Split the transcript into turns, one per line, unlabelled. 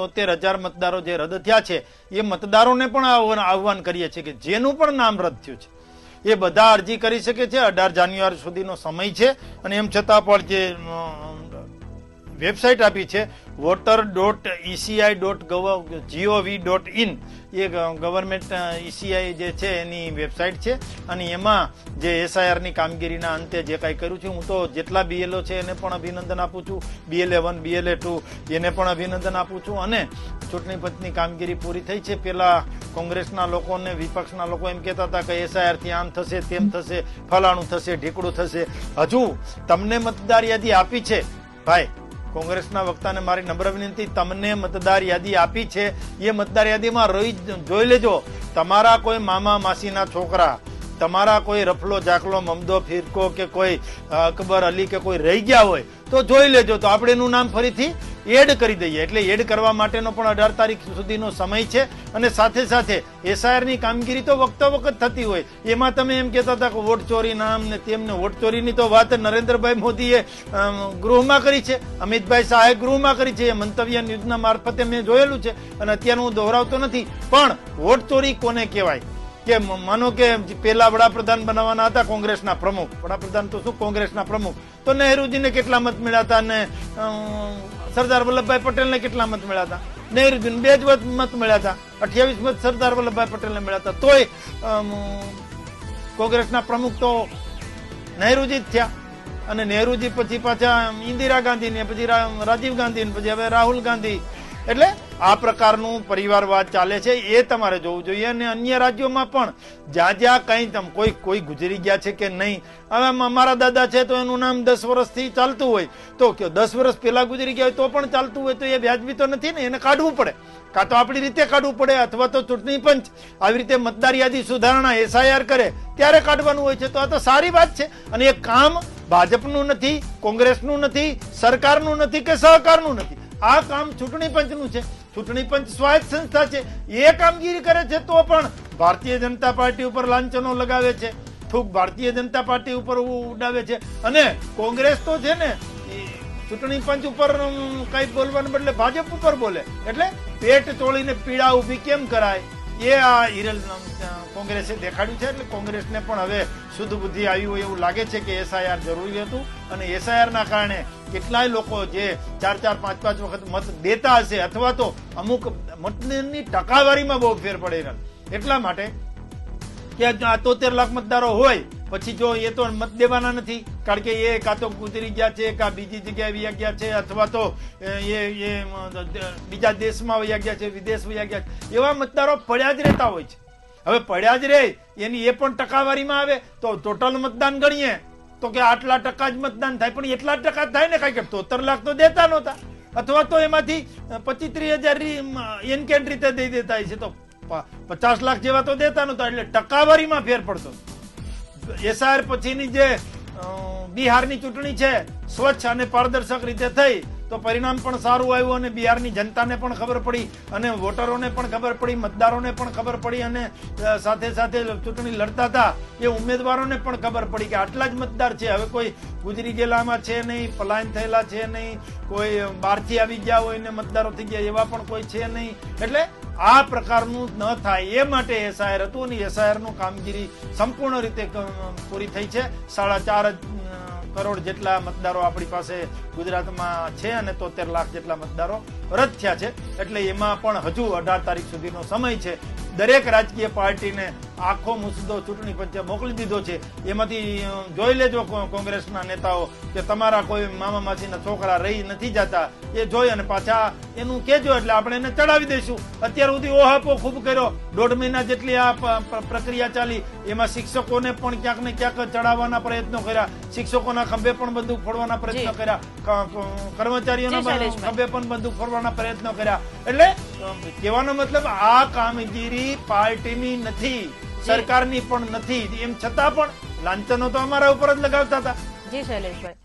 તોતેર હજાર મતદારો જે રદ થયા છે, એ મતદારોને પણ આહ્વાન કરીએ છીએ કે જેનું પણ નામ રદ થયું છે. એ બધા અરજી કરી શકે છે. અઢાર જાન્યુઆરી સુધીનો સમય છે અને એમ છતાં પણ જે વેબસાઇટ આપી છે voter dot ECI dot gov G O V dot government ECI જે છે એની વેબસાઇટ છે, અને એમાં જે એસઆઈઆરની કામગીરીના અંતે જે કાંઈ કર્યું છે, હું તો જેટલા બીએલઓ છે એને પણ અભિનંદન આપું છું. બીએલએ વન બીએલએ ટુ એને પણ અભિનંદન આપું છું. અને ચૂંટણી પંચની કામગીરી પૂરી થઈ છે. પેલા કોંગ્રેસના લોકોને વિપક્ષના લોકો એમ કહેતા હતા કે એસઆઈઆરથી આમ થશે, તેમ થશે, ફલાણું થશે, ઢીકડું થશે. હજુ તમને મતદાર યાદી આપી છે. ભાઈ કોંગ્રેસના વક્તાને મારી નમ્ર વિનંતી, તમને મતદાર યાદી આપી છે. એ મતદાર યાદીમાં રહી જોઈ લેજો. તમારા કોઈ મામા માસીના છોકરા તમારા કોઈ રફલો જાકલો મમદો, ફિરકો કે કોઈ અકબર અલી કે કોઈ રહી ગયા હોય, તો જોઈ લેજો. તો આપણે એનું નામ ફરીથી એડ કરી દઈએ. એટલે એડ કરવા માટેનો પણ અઢાર તારીખ સુધીનો સમય છે અને સાથે સાથે એસઆઈઆરની કામગીરી તો વખતો વખત થતી હોય. એમાં તમે એમ કહેતા હતા કે વોટ નામ ને તેમને વોટ ચોરીની તો વાત નરેન્દ્રભાઈ મોદીએ ગૃહમાં કરી છે. અમિતભાઈ શાહે ગૃહમાં કરી છે. એ મંતવ્ય યોજના મારફતે મેં જોયેલું છે અને અત્યારે હું દોહરાવતો નથી. પણ વોટ ચોરી કોને કહેવાય? કે માનો કે પેલા વડાપ્રધાન બનાવવાના હતા કોંગ્રેસના પ્રમુખ. વડાપ્રધાન તો શું કોંગ્રેસના પ્રમુખ? તો નહેરુજીને કેટલા મત મળ્યા હતા અને સરદાર વલ્લભભાઈ પટેલને કેટલા મત મળ્યા હતા? નહેરુજીને બે જ મત મળ્યા હતા. અઠ્યાવીસ મત સરદાર વલ્લભભાઈ પટેલને મળ્યા હતા. તોય કોંગ્રેસના પ્રમુખ તો નહેરુજી જ થયા. અને નહેરુજી પછી પાછા ઇન્દિરા ગાંધી ને પછી રાજીવ ગાંધી ને પછી હવે રાહુલ ગાંધી એટલે આ પ્રકારનું પરિવારવાદ ચાલે છે, એ તમારે જોવું જોઈએ અને અન્ય રાજ્યોમાં પણ જ્યાં જ્યાં કંઈ તમ કોઈ કોઈ ગુજરી ગયા છે કે નહીં, હવે મ- મારા દાદા છે તો એનું નામ દસ વર્ષથી ચાલતું હોય. તો કે દસ વર્ષ પહેલાં ગુજરી ગયા હોય તો પણ ચાલતું હોય તો એ વ્યાજબી તો નથી ને, એને કાઢવું પડે. કાં તો આપણી રીતે કાઢવું પડે અથવા તો ચૂંટણી પંચ આવી રીતે મતદાર યાદી સુધારણા, એસઆઈઆર કરે, ત્યારે કાઢવાનું હોય છે. તો આ તો સારી વાત છે. અને એ કામ ભાજપનું નથી, કોંગ્રેસનું નથી, સરકારનું નથી કે સહકારનું નથી. આ કામ ચૂંટણી પંચનું છે. ચૂંટણી પંચ સ્વાયત્ત સંસ્થા છે. એ કામગીરી કરે છે તો પણ ભારતીય જનતા પાર્ટી ઉપર લાંછનો લગાવે છે. થૂક ભારતીય જનતા પાર્ટી ઉપર ઉડાવે છે. અને કોંગ્રેસ તો છે ને ચૂંટણી પંચ ઉપર કઈ બોલવાને બદલે ભાજપ ઉપર બોલે. એટલે પેટ તોડીને પીડા ઊભી કેમ કરાય? એ આ હિરલ અમ, કોંગ્રેસે દેખાડ્યું છે એટલે કોંગ્રેસને પણ હવે શુદ્ધ બુદ્ધિ આવી હોય એવું લાગે છે કે એસઆઈઆર જરૂરી હતું. અને એસઆઈઆરના કારણે કેટલાય લોકો જે ચાર ચાર, પાંચ પાંચ વખત મત દેતા હશે અથવા તો અમુક મતની ટકાવારીમાં બહુ ફેર પડે. એટલા માટે કે આ તોતેર લાખ મતદારો હોય, પછી જો એ તો મત દેવાના નથી, કારણ કે એ કાં તો ગુજરી ગયા છે, કાં બીજી જગ્યાએ વયા ગયા છે, અથવા તો એ એ બીજા દેશમાં વયા ગયા છે, વિદેશ વયા ગયા છે. એવા મતદારો પડ્યા જ રહેતા હોય છે. હવે પડ્યા જ રહે એની એ પણ ટકાવારીમાં આવે. તો ટોટલ મતદાન ગણીએ. તો કે આટલા ટકા જ મતદાન થાય, પણ એટલા ટકા થાય ને કારણ કે તોતર લાખ તો દેતા નહોતા. અથવા તો એમાંથી પચીસ ત્રીસ હજાર એનકેન રીતે દઈ દેતા છે. તો પચાસ લાખ જેવા તો દેતા નહોતા, એટલે ટકાવારીમાં ફેર પડતો. એસઆર પછીની જે બિહારની ચૂંટણી છે, સ્વચ્છ અને પારદર્શક રીતે થઈ તો પરિણામ પણ સારું આવ્યું અને બિહારની જનતાને પણ ખબર પડી અને વોટરોને પણ ખબર પડી, મતદારોને પણ ખબર પડી અને સાથે સાથે ચૂંટણી લડતા હતા એ ઉમેદવારોને પણ ખબર પડી કે આટલા જ મતદાર છે. હવે કોઈ ગુજરી ગયેલામાં છે નહીં, પલાયન થયેલા છે નહીં, કોઈ બહારથી આવી ગયા હોય ને મતદારો થઈ ગયા એવા પણ કોઈ છે નહીં. એટલે આ પ્રકારનું ન થાય એ માટે એસઆઈઆર હતું અને એસઆઈઆરનું કામગીરી સંપૂર્ણ રીતે પૂરી થઈ છે. સાડા ચાર કરોડ જેટલા મતદારો આપણી પાસે ગુજરાતમાં છે અને તોતેર લાખ જેટલા મતદારો રદ થયા છે. એટલે એમાં પણ હજુ અઢાર તારીખ સુધીનો સમય છે. દરેક રાજકીય પાર્ટીને આખો મુસદ્દો ચૂંટણી પંચે મોકલી દીધો છે. એમાંથી જોઈ લેજો કોંગ્રેસના નેતાઓ કે તમારા કોઈ મામા માસીના છોકરા રહી નથી જતા, એ જોઈ અને પાછા એનું કેજો એટલે આપણે એને ચડાવી દઈશું. અત્યાર સુધી ઓહાપો ખૂબ કર્યો. દોઢ મહિના જેટલી આ પ્રક્રિયા ચાલી. એમાં શિક્ષકોને પણ ક્યાંક ને ક્યાંક ચડાવવાના પ્રયત્નો કર્યા. શિક્ષકોના ખંભે પણ બંદૂક ફોડવાના પ્રયત્નો કર્યા. કર્મચારીઓના ખંભે પણ બંદૂક ફોડવાના પ્રયત્નો કર્યા. એટલે કહેવાનો મતલબ આ કામગીરી પાર્ટીની નથી સરકારની પણ નથી. એમ છતાં પણ લાંચનો તો અમારા ઉપર જ લગાવતા હતા.
જી શૈલેષભાઈ.